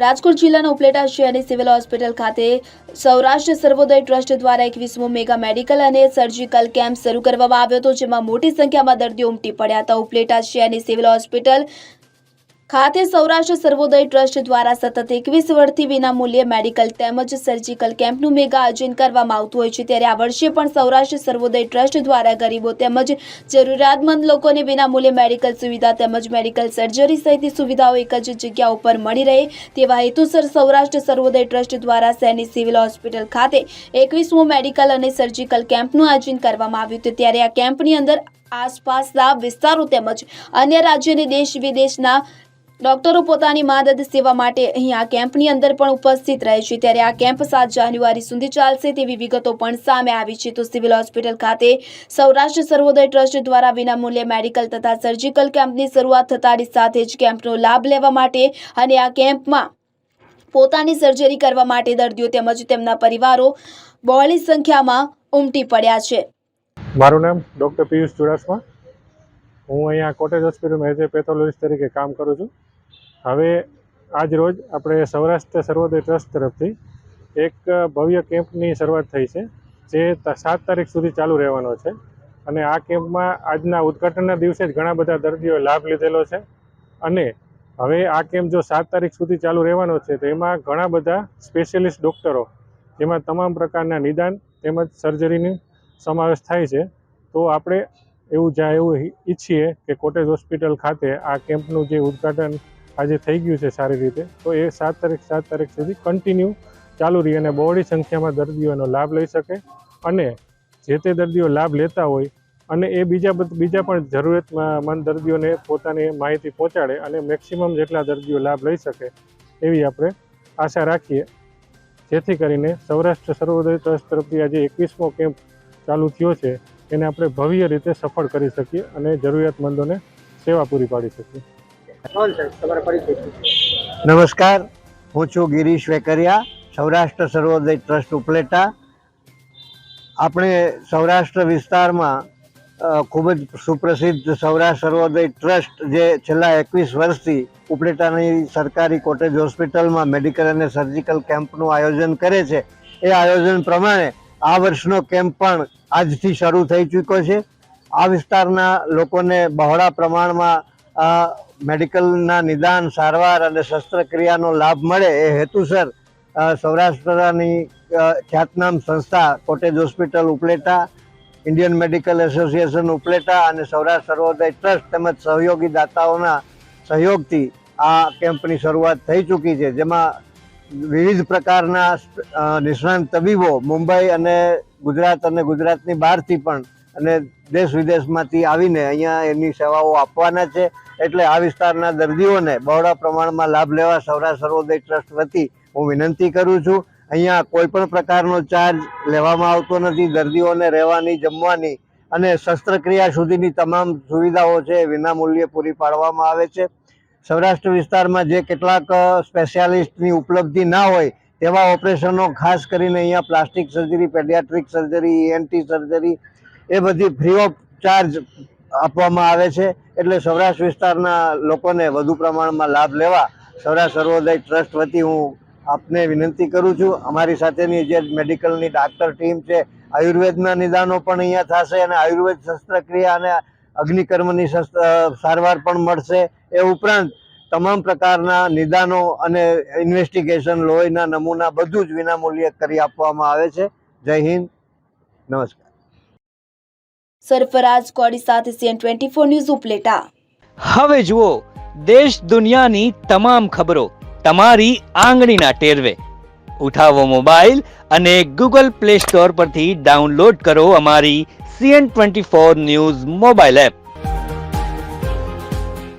રાજકોટ જિલ્લાના ઉપલેટા શહેરની civil hospital ખાતે સૌરાષ્ટ્ર સર્વોદય ટ્રસ્ટ દ્વારા એકવીસમો મેગા મેડિકલ અને સર્જિકલ કેમ્પ શરૂ કરવામાં આવ્યો હતો, જેમાં મોટી સંખ્યામાં દર્દીઓ ઉમટી પડ્યા હતા. ઉપલેટા શહેરની સિવિલ હોસ્પિટલ ખાતે સૌરાષ્ટ્ર સર્વોદય ટ્રસ્ટ દ્વારા સતત એકવીસ વર્ષથી વિનામૂલ્યે મેડિકલ તેમજ સર્જિકલ કેમ્પનું મેગા આયોજન કરવામાં આવતું હોય છે. ત્યારે આ વર્ષે પણ સૌરાષ્ટ્ર સર્વોદય ટ્રસ્ટ દ્વારા ગરીબો તેમજ જરૂરિયાતમંદ લોકોને વિનામૂલ્યે મેડિકલ સુવિધા તેમજ મેડિકલ સર્જરી સહિતની સુવિધાઓ એક જ જગ્યા ઉપર મળી રહે તેવા હેતુસર સૌરાષ્ટ્ર સર્વોદય ટ્રસ્ટ દ્વારા શહેરની સિવિલ હોસ્પિટલ ખાતે એકવીસમું મેડિકલ અને સર્જિકલ કેમ્પનું આયોજન કરવામાં આવ્યું હતું. ત્યારે આ કેમ્પની અંદર આસપાસના વિસ્તારો તેમજ અન્ય રાજ્યોને દેશ વિદેશના ડોક્ટરો પોતાની મદદ સેવા માટે અહીં આ કેમ્પની અંદર પણ ઉપસ્થિત રહે છે. ત્યારે આ કેમ્પ સાત જાન્યુઆરી સુધી ચાલશે તેવી વિગતો પણ સામે આવી છે. તો સિવિલ હોસ્પિટલ ખાતે સૌરાષ્ટ્ર સર્વોદય ટ્રસ્ટ દ્વારા વિનામૂલ્યે મેડિકલ તથા સર્જિકલ કેમ્પની શરૂઆત થતાની સાથે જ કેમ્પનો લાભ લેવા માટે અને આ કેમ્પમાં પોતાની સર્જરી કરવા માટે દર્દીઓ તેમજ તેમના પરિવારો બહોળી સંખ્યામાં ઉમટી પડ્યા છે. મારું નામ ડૉક્ટર પિયુષ ચુડાસમા. હું અહીંયા કોટેજ હોસ્પિટલમાં એઝ એ પેથોલોજીસ્ટ તરીકે કામ કરું છું. હવે આજ રોજ આપણે સૌરાષ્ટ્ર સર્વોદય ટ્રસ્ટ તરફથી એક ભવ્ય કેમ્પની શરૂઆત થઈ છે, જે સાત તારીખ સુધી ચાલુ રહેવાનો છે. અને આ કેમ્પમાં આજના ઉદ્ઘાટનના દિવસે જ ઘણા બધા દર્દીઓએ લાભ લીધેલો છે. અને હવે આ કેમ્પ જો સાત તારીખ સુધી ચાલુ રહેવાનો છે, તો એમાં ઘણા બધા સ્પેશિયલિસ્ટ ડૉક્ટરો, જેમાં તમામ પ્રકારના નિદાન તેમજ સર્જરીની સમાવેશ થાય છે. તો આપણે એવું જ્યાં એવું ઈચ્છીએ કે કોટેજ હોસ્પિટલ ખાતે આ કેમ્પનું જે ઉદ્ઘાટન આજે થઈ ગયું છે સારી રીતે, તો એ સાત તારીખ સાત તારીખ સુધી કન્ટિન્યુ ચાલુ રહી અને બહોળી સંખ્યામાં દર્દીઓનો લાભ લઈ શકે અને જે તે દર્દીઓ લાભ લેતા હોય અને એ બીજા બીજા પણ જરૂરિયાતમંદ દર્દીઓને પોતાની માહિતી પહોંચાડે અને મેક્સિમમ જેટલા દર્દીઓ લાભ લઈ શકે એવી આપણે આશા રાખીએ. જેથી કરીને સૌરાષ્ટ્ર સર્વોદય ટ્રસ્ટ તરફથી આજે એકવીસમો કેમ્પ ચાલુ થયો છે. એને આપણે ભવ્ય રીતે સફળ કરી શકીએ અને જરૂરિયાતમંદોને સેવા પૂરી પાડી શકીએ. કોણ છે? તમારા પરિચય શું છે? નમસ્કાર. હું છું ગિરીશ વેકરિયા સૌરાષ્ટ્ર સર્વોદય ટ્રસ્ટ ઉપલેટા. આપણે સૌરાષ્ટ્ર વિસ્તારમાં ખૂબ જ સુપ્રસિદ્ધ સૌરાષ્ટ્ર સર્વોદય ટ્રસ્ટ જે છેલ્લા એકવીસ વર્ષથી ઉપલેટાની સરકારી કોટેજ હોસ્પિટલમાં મેડિકલ અને સર્જિકલ કેમ્પનું આયોજન કરે છે. એ આયોજન પ્રમાણે આ વર્ષનો કેમ્પ પણ આજથી શરૂ થઈ ચૂક્યો છે. આ વિસ્તારના લોકોને બહોળા પ્રમાણમાં મેડિકલના નિદાન, સારવાર અને શસ્ત્રક્રિયાનો લાભ મળે એ હેતુસર સૌરાષ્ટ્રની ખ્યાતનામ સંસ્થા cottage hospital Upleta, Indian medical association Upleta અને સૌરાષ્ટ્ર સર્વોદય ટ્રસ્ટ તેમજ સહયોગી દાતાઓના સહયોગથી આ કેમ્પની શરૂઆત થઈ ચૂકી છે. જેમાં વિવિધ પ્રકારના નિષ્ણાંત તબીબો મુંબઈ અને ગુજરાત અને ગુજરાતની બહારથી પણ અને દેશ વિદેશમાંથી આવીને અહીંયા એની સેવાઓ આપવાના છે. એટલે આ વિસ્તારના દર્દીઓને બહોળા પ્રમાણમાં લાભ લેવા સૌરાષ્ટ્ર સર્વોદય ટ્રસ્ટ વતી હું વિનંતી કરું છું. અહીંયા કોઈ પણ પ્રકારનો ચાર્જ લેવામાં આવતો નથી. દર્દીઓને રહેવાની, જમવાની અને શસ્ત્રક્રિયા સુધીની તમામ સુવિધાઓ છે એ વિનામૂલ્યે પૂરી પાડવામાં આવે છે. સૌરાષ્ટ્ર વિસ્તારમાં જે કેટલાક સ્પેશિયાલિસ્ટની ઉપલબ્ધિ ના હોય, તેવા ઓપરેશનો ખાસ કરીને અહીંયા plastic surgery, paediatric surgery ENT surgery, એ બધી ફ્રી ઓફ ચાર્જ આપવામાં આવે છે. એટલે સૌરાષ્ટ્ર વિસ્તારના લોકોને વધુ પ્રમાણમાં લાભ લેવા સૌરાષ્ટ્ર સર્વોદય ટ્રસ્ટ વતી હું આપને વિનંતી કરું છું. અમારી સાથેની જે મેડિકલની ડાક્ટર ટીમ છે, આયુર્વેદના નિદાનો પણ અહીંયા થશે અને આયુર્વેદ શસ્ત્રક્રિયા અને અગ્નિકર્મની સારવાર પણ મળશે. એ ઉપરાંત તમામ પ્રકારના નિદાનો અને ઇન્વેસ્ટિગેશન લોહીના નમૂના બધું જ વિનામૂલ્યે કરી આપવામાં આવે છે. જય હિન્દ. નમસ્કાર. સરફરાજ કોડી સાથે CN twenty four news Upleta. હવે જુઓ દેશ દુનિયાની તમામ ખબરો તમારી આંગળીના ટેરવે. ઉઠાવો મોબાઈલ અને ગૂગલ પ્લે સ્ટોર પરથી ડાઉનલોડ કરો અમારી CN twenty four news mobile app.